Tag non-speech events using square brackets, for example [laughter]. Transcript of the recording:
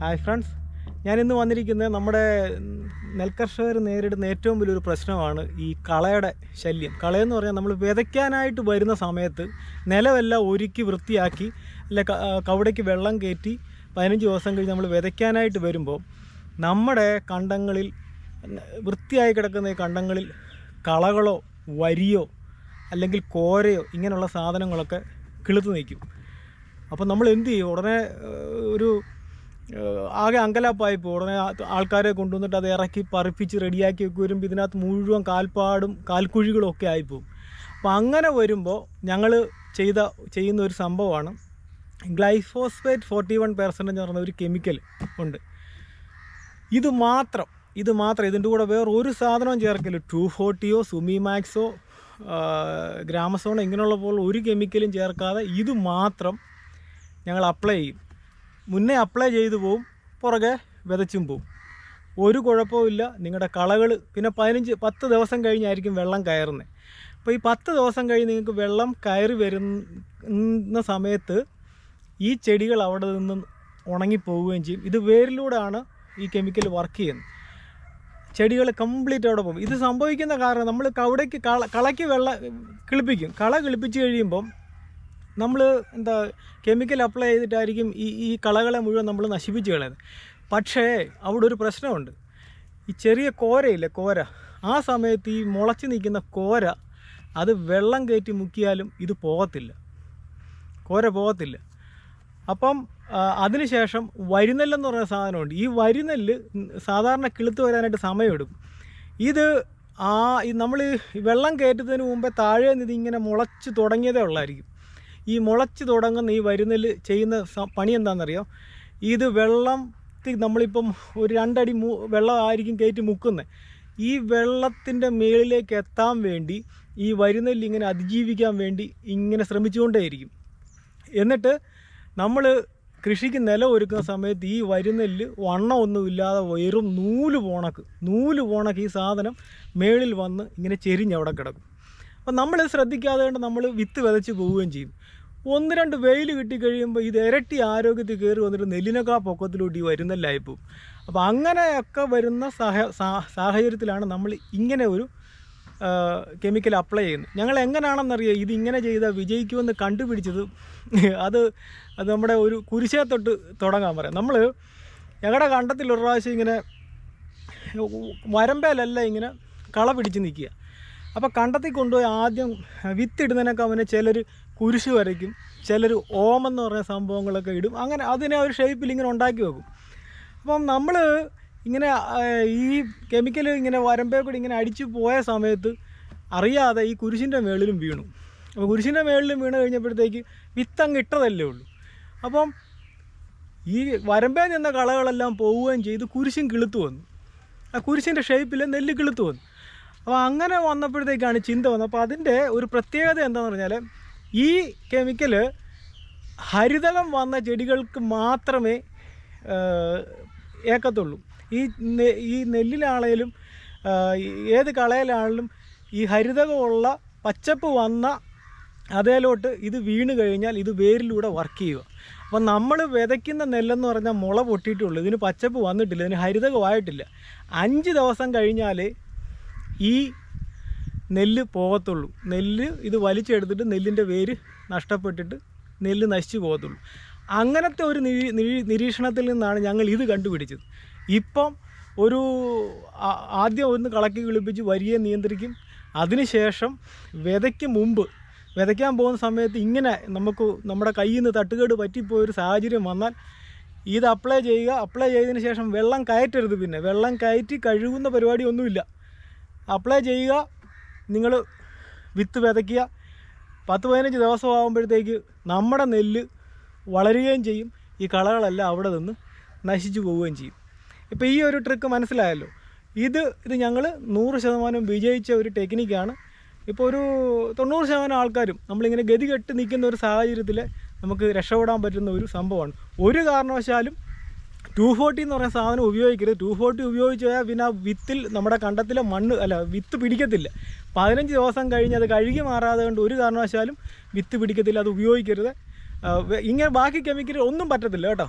Hi friends ഞാൻ ഇന്ന് വന്നിരിക്കുന്നത് നമ്മുടെ നെൽകർഷകർ നേരിടുന്ന ഏറ്റവും വലിയൊരു പ്രശ്നമാണ് ഈ കളയുടെ ശല്യം. കളയെന്ന് പറഞ്ഞാൽ നമ്മൾ വിതയ്ക്കാനായിട്ട് വരുന്ന സമയത്ത് നിലമെല്ലാം ഒരുക്കി വൃത്തിയാക്കി അല്ലെ കവിടയ്ക്ക് വെള്ളം കയറ്റി പതിനഞ്ച് ദിവസം കഴിഞ്ഞ് നമ്മൾ വിതയ്ക്കാനായിട്ട് വരുമ്പോൾ നമ്മുടെ കണ്ടങ്ങളിൽ വൃത്തിയായി കിടക്കുന്ന ഈ കണ്ടങ്ങളിൽ കളകളോ വരിയോ അല്ലെങ്കിൽ കോരയോ ഇങ്ങനെയുള്ള സാധനങ്ങളൊക്കെ കിളുത്ത് നിൽക്കും. അപ്പോൾ നമ്മൾ എന്ത് ചെയ്യും? ഉടനെ ഒരു ആകെ അങ്കലാപ്പായി പോകും ഉടനെ ആൾക്കാരെ കൊണ്ടുവന്നിട്ട് അത് ഇറക്കി പറിപ്പിച്ച് റെഡിയാക്കി ഒക്കെ വരുമ്പോൾ ഇതിനകത്ത് മുഴുവൻ കാൽപ്പാടും കാൽക്കുഴികളും ഒക്കെ ആയിപ്പോവും. അപ്പം അങ്ങനെ വരുമ്പോൾ ഞങ്ങൾ ചെയ്ത ചെയ്യുന്ന ഒരു സംഭവമാണ് ഗ്ലൈഫോസ്ഫേറ്റ് ഫോർട്ടി വൺ പെർസെന്റ് എന്ന് പറയുന്ന ഒരു കെമിക്കൽ ഉണ്ട്. ഇത് മാത്രം ഇത് മാത്രം ഇതിന്റെ കൂടെ വേറെ ഒരു സാധനവും ചേർക്കില്ല ടു ഫോർട്ടിയോ സുമിമാക്സോ ഗ്രാമസോണോ ഇങ്ങനെയുള്ള പോലെ ഒരു കെമിക്കലും ചേർക്കാതെ ഇത് മാത്രം ഞങ്ങൾ അപ്ലൈ ചെയ്യും. മുന്നേ അപ്ലൈ ചെയ്തു പോവും പുറകെ വിതച്ചും പോവും. ഒരു കുഴപ്പമില്ല നിങ്ങളുടെ കളകൾ പിന്നെ പതിനഞ്ച് പത്ത് ദിവസം കഴിഞ്ഞായിരിക്കും വെള്ളം കയറുന്നത് അപ്പോൾ ഈ പത്ത് ദിവസം കഴിഞ്ഞ് നിങ്ങൾക്ക് വെള്ളം കയറി വരുന്ന സമയത്ത് ഈ ചെടികൾ അവിടെ നിന്ന് ഉണങ്ങിപ്പോവുകയും ചെയ്യും. ഇത് വേരിലൂടെയാണ് ഈ കെമിക്കൽ വർക്ക് ചെയ്യുന്നത് ചെടികൾ കംപ്ലീറ്റ് അവിടെ പോകും. ഇത് സംഭവിക്കുന്ന കാരണം നമ്മൾ കവിടയ്ക്ക് കള കളയ്ക്ക് വെള്ളം കിളിപ്പിക്കും. കള കിളിപ്പിച്ച് കഴിയുമ്പം നമ്മൾ എന്താ കെമിക്കൽ അപ്ലൈ ചെയ്തിട്ടായിരിക്കും ഈ ഈ കളകളെ മുഴുവൻ നമ്മൾ നശിപ്പിച്ച് കളയുന്നത്. പക്ഷേ അവിടെ ഒരു പ്രശ്നമുണ്ട്. ഈ ചെറിയ കോരയില്ലേ കോര. ആ സമയത്ത് ഈ മുളച്ച് നിൽക്കുന്ന കോര അത് വെള്ളം കയറ്റി മുക്കിയാലും ഇത് പോകത്തില്ല. കോര പോകത്തില്ല. അപ്പം അതിനുശേഷം വരിനെല്ലെന്ന് പറയുന്ന സാധനമുണ്ട്. ഈ വരിനെല്ല് സാധാരണ കിളുത്ത് വരാനായിട്ട് സമയമെടുക്കും. ഇത് ആ നമ്മൾ വെള്ളം കയറ്റുന്നതിന് മുമ്പേ താഴെ നിന്ന് ഇങ്ങനെ മുളച്ച് തുടങ്ങിയതേ ഉള്ളായിരിക്കും. ഈ മുളച്ച് തുടങ്ങുന്ന ഈ വരുന്നിൽ ചെയ്യുന്ന പണി എന്താണെന്നറിയോ? ഇത് വെള്ളത്തിൽ നമ്മളിപ്പം ഒരു രണ്ടടി മു വെള്ളം ആയിരിക്കും കയറ്റി മുക്കുന്നത് ഈ വെള്ളത്തിന്റെ മേളിലേക്ക് എത്താൻ വേണ്ടി ഈ വരിനെല്ല് ഇങ്ങനെ അതിജീവിക്കാൻ വേണ്ടി ഇങ്ങനെ ശ്രമിച്ചുകൊണ്ടേയിരിക്കും. എന്നിട്ട് നമ്മൾ കൃഷിക്ക് നിലം ഒരുക്കുന്ന സമയത്ത് ഈ വരുന്നെല്ല് വണ്ണമൊന്നുമില്ലാതെ വെറും നൂൽ പോണക്ക് നൂൽ പോണക്ക് ഈ സാധനം മേളിൽ വന്ന് ഇങ്ങനെ ചെരിഞ്ഞ് അവിടെ കിടക്കും. അപ്പം നമ്മൾ ശ്രദ്ധിക്കാതെ കൊണ്ട് നമ്മൾ വിത്ത് വിതച്ച് പോവുകയും ചെയ്യും. ഒന്ന് രണ്ട് വെയിൽ കിട്ടിക്കഴിയുമ്പോൾ ഇത് ഇരട്ടി ആരോഗ്യത്തിൽ കയറി വന്നിട്ട് നെല്ലിനൊക്കെ പൊക്കത്തിലോട്ട് ഈ വരുന്ന പോകും അപ്പോൾ അങ്ങനെയൊക്കെ വരുന്ന സാഹ സാഹചര്യത്തിലാണ് നമ്മൾ ഇങ്ങനെ ഒരു കെമിക്കൽ അപ്ലൈ ചെയ്യുന്നത്. ഞങ്ങൾ എങ്ങനെയാണെന്നറിയാം ഇത് ഇങ്ങനെ ചെയ്താൽ വിജയിക്കുമെന്ന് കണ്ടുപിടിച്ചത് [laughs] അത് അത് നമ്മുടെ ഒരു കുരിശേ തൊട്ട് തുടങ്ങാൻ പറയാം. നമ്മൾ ഞങ്ങളുടെ കണ്ടത്തിൽ ഒരു പ്രാവശ്യം ഇങ്ങനെ വരമ്പേലല്ല ഇങ്ങനെ കള പിടിച്ച് നിൽക്കുക. അപ്പോൾ കണ്ടത്തിൽ കൊണ്ടുപോയി ആദ്യം വിത്തിടുന്നതിനൊക്കെ അവനെ ചിലർ കുരിശ് വരയ്ക്കും. ചിലർ ഓമെന്ന് പറഞ്ഞ സംഭവങ്ങളൊക്കെ ഇടും. അങ്ങനെ അതിനെ ഒരു ഷേപ്പിൽ ഇങ്ങനെ ഉണ്ടാക്കി വെക്കും. അപ്പം നമ്മൾ ഇങ്ങനെ ഈ കെമിക്കൽ ഇങ്ങനെ വരമ്പേ കൂടി ഇങ്ങനെ അടിച്ചു പോയ സമയത്ത് അറിയാതെ ഈ കുരിശിന്റെ മേളിലും വീണു. അപ്പോൾ കുരിശിന്റെ മേളിലും വീണ് കഴിഞ്ഞപ്പോഴത്തേക്ക് വിത്തങ്ങ് ഇട്ടതല്ലേ ഉള്ളൂ. അപ്പം ഈ വരമ്പേ നിന്ന കളകളെല്ലാം പോവുകയും ചെയ്ത് കുരിശും കിളുത്തു വന്നു. ആ കുരിശിന്റെ ഷേപ്പിൽ നെല്ല് കിളുത്തു വന്നു. അപ്പോൾ അങ്ങനെ വന്നപ്പോഴത്തേക്കാണ് ചിന്ത വന്നത്. അപ്പോൾ അതിന്റെ ഒരു പ്രത്യേകത എന്താണെന്ന് പറഞ്ഞാൽ ഈ കെമിക്കൽ ഹരിതകം വന്ന ചെടികൾക്ക് മാത്രമേ ഏക്കത്തുള്ളൂ. ഈ ഈ നെല്ലിലാണേലും ഏത് കളയിലാണെങ്കിലും ഈ ഹരിതകമുള്ള പച്ചപ്പ് വന്ന അതേലോട്ട് ഇത് വീണ് കഴിഞ്ഞാൽ ഇത് വേരിലൂടെ വർക്ക് ചെയ്യുക. അപ്പം നമ്മൾ വിതയ്ക്കുന്ന നെല്ലെന്ന് പറഞ്ഞാൽ മുള പൊട്ടിയിട്ടുള്ളൂ. ഇതിന് പച്ചപ്പ് വന്നിട്ടില്ല. ഇതിന് ഹരിതകമായിട്ടില്ല. അഞ്ച് ദിവസം കഴിഞ്ഞാൽ ഈ നെല്ല് പോകത്തുള്ളൂ. നെല്ല് ഇത് വലിച്ചെടുത്തിട്ട് നെല്ലിന്റെ വേര് നഷ്ടപ്പെട്ടിട്ട് നെല്ല് നശിച്ചു പോകത്തുള്ളൂ. അങ്ങനത്തെ ഒരു നിരീ നിരീ- നിരീക്ഷണത്തിൽ നിന്നാണ് ഞങ്ങൾ ഇത് കണ്ടുപിടിച്ചത്. ഇപ്പം ഒരു ആദ്യം ഒന്ന് കളക്കി കിളിപ്പിച്ച് വരിയെ നിയന്ത്രിക്കും. അതിനുശേഷം വിതയ്ക്ക് മുമ്പ് വിതയ്ക്കാൻ പോകുന്ന സമയത്ത് ഇങ്ങനെ നമുക്ക് നമ്മുടെ കയ്യിൽ നിന്ന് തട്ടുകേട് പറ്റിപ്പോയൊരു സാഹചര്യം വന്നാൽ ഇത് അപ്ലൈ ചെയ്യുക. അപ്ലൈ ചെയ്തതിന് ശേഷം വെള്ളം കയറ്റരുത് പിന്നെ. വെള്ളം കയറ്റി കഴുകുന്ന പരിപാടിയൊന്നുമില്ല. അപ്ലൈ ചെയ്യുക. നിങ്ങൾ വിത്ത് വിതയ്ക്കുക. പത്ത് പതിനഞ്ച് ദിവസം ആകുമ്പോഴത്തേക്ക് നമ്മുടെ നെല്ല് വളരുകയും ചെയ്യും. ഈ കളകളെല്ലാം അവിടെ നിന്ന് നശിച്ചു പോവുകയും ചെയ്യും. ഇപ്പോൾ ഈ ഒരു ട്രിക്ക് മനസ്സിലായല്ലോ. ഇത് ഇത് ഞങ്ങൾ നൂറ് ശതമാനം വിജയിച്ച ഒരു ടെക്നിക്കാണ് ഇപ്പോൾ ഒരു തൊണ്ണൂറ് ശതമാനം ആൾക്കാരും നമ്മളിങ്ങനെ ഗതി കെട്ട് നിൽക്കുന്ന ഒരു സാഹചര്യത്തിൽ നമുക്ക് രക്ഷപ്പെടാൻ പറ്റുന്ന ഒരു സംഭവമാണ്. ഒരു കാരണവശാലും ടു ഫോർട്ടി എന്ന് പറയുന്ന സാധനം ഉപയോഗിക്കരുത്. ടു ഫോർട്ടി ഉപയോഗിച്ച് കഴിഞ്ഞാൽ പിന്നെ വിത്തിൽ നമ്മുടെ കണ്ടത്തിലെ മണ്ണ് അല്ല വിത്ത് പിടിക്കത്തില്ല. പതിനഞ്ച് ദിവസം കഴിഞ്ഞ് അത് കഴുകി മാറാതെ കൊണ്ട് ഒരു കാരണവശാലും വിത്ത് പിടിക്കത്തില്ല അത് ഉപയോഗിക്കരുത്. ഇങ്ങനെ ബാക്കി കെമിക്കൽ ഒന്നും പറ്റത്തില്ല കേട്ടോ.